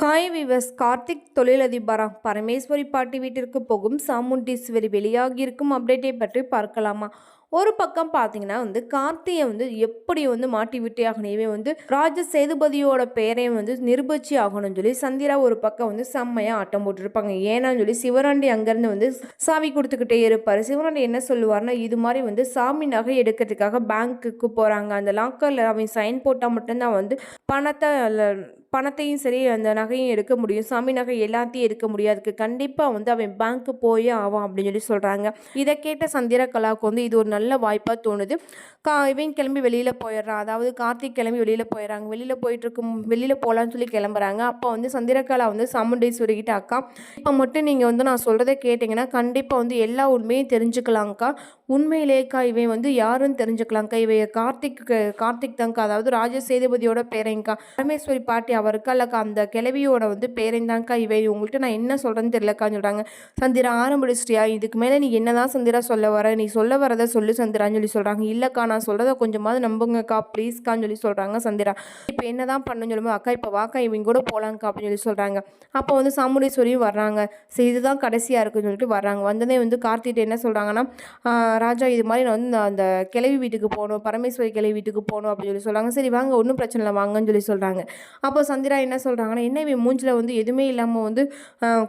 Hi viewers Karthik தொழிலதிபரா? பரமேஸ்வரி பாட்டி வீட்டிற்கு போகும் சாமுண்டீஸ்வரி வெளியாகியிருக்கும் அப்டேட்டை பற்றி பார்க்கலாமா? ஒரு பக்கம் பார்த்தீங்கன்னா வந்து கார்த்தியை வந்து எப்படி வந்து மாட்டி விட்டே ஆகணும் இவன் வந்து ராஜ சேதுபதியோட பெயரையும் வந்து நிரூபிச்சு ஆகணும்னு சொல்லி சந்திரா ஒரு பக்கம் வந்து செம்மையாக ஆட்டம் போட்டுருப்பாங்க. ஏன்னான்னு சொல்லி சிவராண்டி அங்கேருந்து வந்து சாவி கொடுத்துக்கிட்டே இருப்பார். சிவராண்டி என்ன சொல்லுவார்னா இது மாதிரி வந்து சாமி நகை எடுக்கிறதுக்காக பேங்க்குக்கு போகிறாங்க அந்த லாக்கரில் அவன் சைன் போட்டால் மட்டும்தான் வந்து பணத்தை பணத்தையும் சரி அந்த நகையும் எடுக்க முடியும். சாமி நகை எல்லாத்தையும் எடுக்க முடியும் அதுக்கு கண்டிப்பாக வந்து அவன் பேங்க்கு போயே ஆவான் அப்படின்னு சொல்லி சொல்கிறாங்க இதை கேட்ட சந்திரகலாவுக்கு வந்து இது ஒரு நல்ல வாய்ப்பாக தோணுது. கா இவன் கிளம்பி வெளியில் போயிடுறான். அதாவது கார்த்திக் கிளம்பி வெளியில் போயிடுறாங்க. வெளியில் போயிட்டுருக்கும் வெளியில் போகலான்னு சொல்லி கிளம்புறாங்க. அப்போ வந்து சந்திரகலா வந்து சாமுண்டேஸ்வரிகிட்ட அக்கா இப்போ மட்டும் நீங்கள் வந்து நான் சொல்கிறத கேட்டிங்கன்னா கண்டிப்பாக வந்து எல்லா உண்மையும் தெரிஞ்சுக்கலாங்க்கா உண்மையிலேக்கா இவன் வந்து யாருன்னு தெரிஞ்சுக்கலாங்க்கா இவன் கார்த்திக் கார்த்திக் தாங்க்கா அதாவது ராஜ சேதுபதியோட பேரைங்க்கா பரமேஸ்வரி பாட்டி அவருக்கா? இல்லக்கா அந்த கிளவியோட வந்து பேரைந்தாங்க்கா இவை? உங்கள்கிட்ட நான் என்ன சொல்கிறேன்னு தெரிலக்கான்னு சொல்கிறாங்க சந்திரா ஆரம்பிச்சிட்டியா? இதுக்கு மேலே நீ என்ன தான் சந்திரா சொல்ல வர? நீ சொல்ல வரதை சொல்லு சந்திரான்னு சொல்லி சொல்கிறாங்க இல்லைக்கா நான் சொல்கிறத கொஞ்சமாவது நம்புங்கக்கா. ப்ளீஸ்க்கான்னு சொல்லி சொல்கிறாங்க சந்திரா. இப்போ என்னதான் பண்ணணும்னு சொல்லும்போது அக்கா இப்போ வாக்கா இவங்க கூட போகலாங்க்கா அப்படின்னு சொல்லி சொல்கிறாங்க அப்போ வந்து சாமுண்டீஸ்வரியும் வர்றாங்க. சரி இதுதான் கடைசியாக இருக்குன்னு சொல்லிட்டு வர்றாங்க. வந்ததே வந்து கார்த்திகிட்ட என்ன சொல்கிறாங்கன்னா ராஜா இது மாதிரி நான் வந்து அந்த கிளவி வீட்டுக்கு போகணும். பரமேஸ்வரி கிளவி வீட்டுக்கு போகணும் அப்படின்னு சொல்லி சொல்கிறாங்க சரி வாங்க ஒன்றும் பிரச்சனை இல்லை. வாங்கன்னு சொல்லி சொல்கிறாங்க அப்போ சந்திரா என்ன சொல்கிறாங்கன்னா என்ன இவன் மூஞ்சில் வந்து எதுவுமே இல்லாமல் வந்து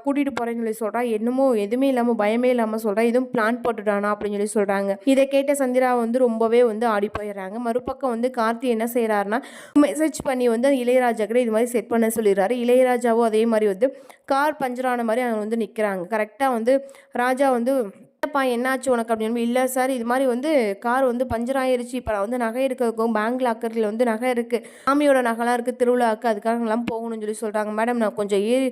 கூட்டிகிட்டு போகிறேன்னு சொல்லி சொல்கிறா என்னமோ எதுவுமே இல்லாமல் பயமே இல்லாமல் சொல்கிறா எதுவும் பிளான் போட்டுட்டானா? அப்படின்னு சொல்லி சொல்கிறாங்க இதை கேட்ட சந்திரா வந்து ரொம்பவே வந்து ஆடி போயிடுறாங்க. மறுபக்கம் வந்து கார்த்தி என்ன செய்கிறாருன்னா மெசேஜ் பண்ணி வந்து இளையராஜா கூட இது மாதிரி செட் பண்ண சொல்லிடுறாரு. இளையராஜாவும் அதே மாதிரி வந்து கார் பஞ்சர் ஆன மாதிரி அவங்க வந்து நிற்கிறாங்க கரெக்டாக வந்து ராஜா வந்து என்னப்பா என்னாச்சு உனக்கு அப்படின்னு இல்லை சார் இது மாதிரி வந்து கார் வந்து பஞ்சர் ஆயிருச்சு. இப்போ நான் வந்து நகை இருக்கிறதுக்கும் பேங்க் லாக்கரில் வந்து நகை இருக்குது சாமியோட நகைலாம் இருக்குது திருவிழாவுக்கு அதுக்காகலாம் போகணும்னு சொல்லி சொல்கிறாங்க மேடம் நான் கொஞ்சம் ஏறி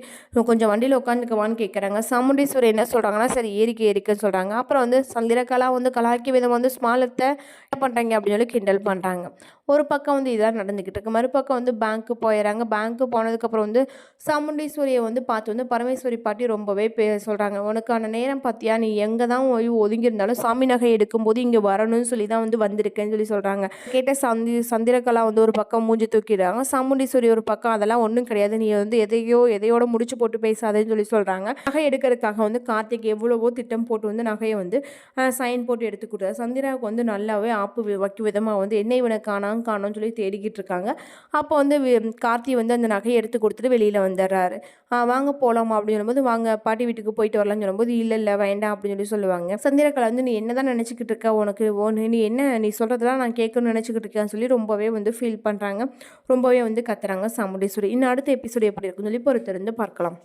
கொஞ்சம் வண்டியில் உட்காந்துக்கவான்னு கேட்குறாங்க சாமுண்டீஸ்வரர் என்ன சொல்கிறாங்கன்னா சரி ஏறிக்க ஏறிக்கன்னு சொல்கிறாங்க அப்புறம் வந்து சந்திரகலா வந்து கலாக்கி விதம் வந்து ஸ்மாலத்தை என்ன பண்ணுறாங்க அப்படின்னு சொல்லி கிண்டல் பண்ணுறாங்க ஒரு பக்கம் வந்து இதெல்லாம் நடந்துக்கிட்டு இருக்கு. மறுபக்கம் வந்து பேங்க்கு போயிடறாங்க பேங்க்கு போனதுக்கப்புறம் வந்து சாமுண்டீஸ்வரியை வந்து பார்த்து வந்து பரமேஸ்வரி பாட்டி ரொம்பவே பே சொல்கிறாங்க உனக்கான நேரம் பார்த்தியா நீ எங்கே தான் ஓய்வு ஒதுங்கியிருந்தாலும் சாமி நகை எடுக்கும்போது இங்கே வரணும்னு சொல்லி தான் வந்து வந்திருக்கேன்னு சொல்லி சொல்கிறாங்க கேட்ட சந்தி சந்திரகலா வந்து ஒரு பக்கம் மூஞ்சி தூக்கிடுறாங்க. சாமுண்டீஸ்வரி ஒரு பக்கம் அதெல்லாம் ஒன்றும் கிடையாது. நீ வந்து எதையோ எதையோட முடிச்சு போட்டு பேசாதேன்னு சொல்லி சொல்கிறாங்க நகை எடுக்கிறதுக்காக வந்து கார்த்திக் எவ்வளவோ திட்டம் போட்டு வந்து நகையை வந்து சைன் போட்டு எடுத்து கொடுத்தாரு சந்திராவுக்கு வந்து நல்லாவே ஆப்பு வி- வைக்கும் விதமாக வந்து என்ன இவனை காணாம் காணோம்னு சொல்லி தேடிக்கிட்டு இருக்காங்க அப்போ வந்து வி- கார்த்தி வந்து அந்த நகையை எடுத்து கொடுத்துட்டு வெளியில் வந்துடுறாரு வாங்க போகலாமா அப்படின்னு சொல்லும்போது வாங்க பாட்டி வீட்டுக்கு போயிட்டு வரலாம்னு சொல்லும்போது இல்லை இல்லை வேண்டாம் அப்படின்னு சொல்லி சொல்லுவாங்க. சந்திரகலா வந்து நீ என்ன தான் நினச்சிக்கிட்டு இருக்க? உனக்கு ஒன்று நீ என்ன நீ சொல்கிறதெல்லாம் நான் கேட்கணும்னு நினச்சிக்கிட்டு இருக்கேன்னு சொல்லி ரொம்பவே வந்து ஃபீல் பண்ணுறாங்க ரொம்பவே வந்து கத்துறாங்க சாமுண்டீஸ்வரி. இன்னும் அடுத்த எபிசோடு எப்படி இருக்குன்னு சொல்லி பொறுத்திருந்து பார்க்கலாம்.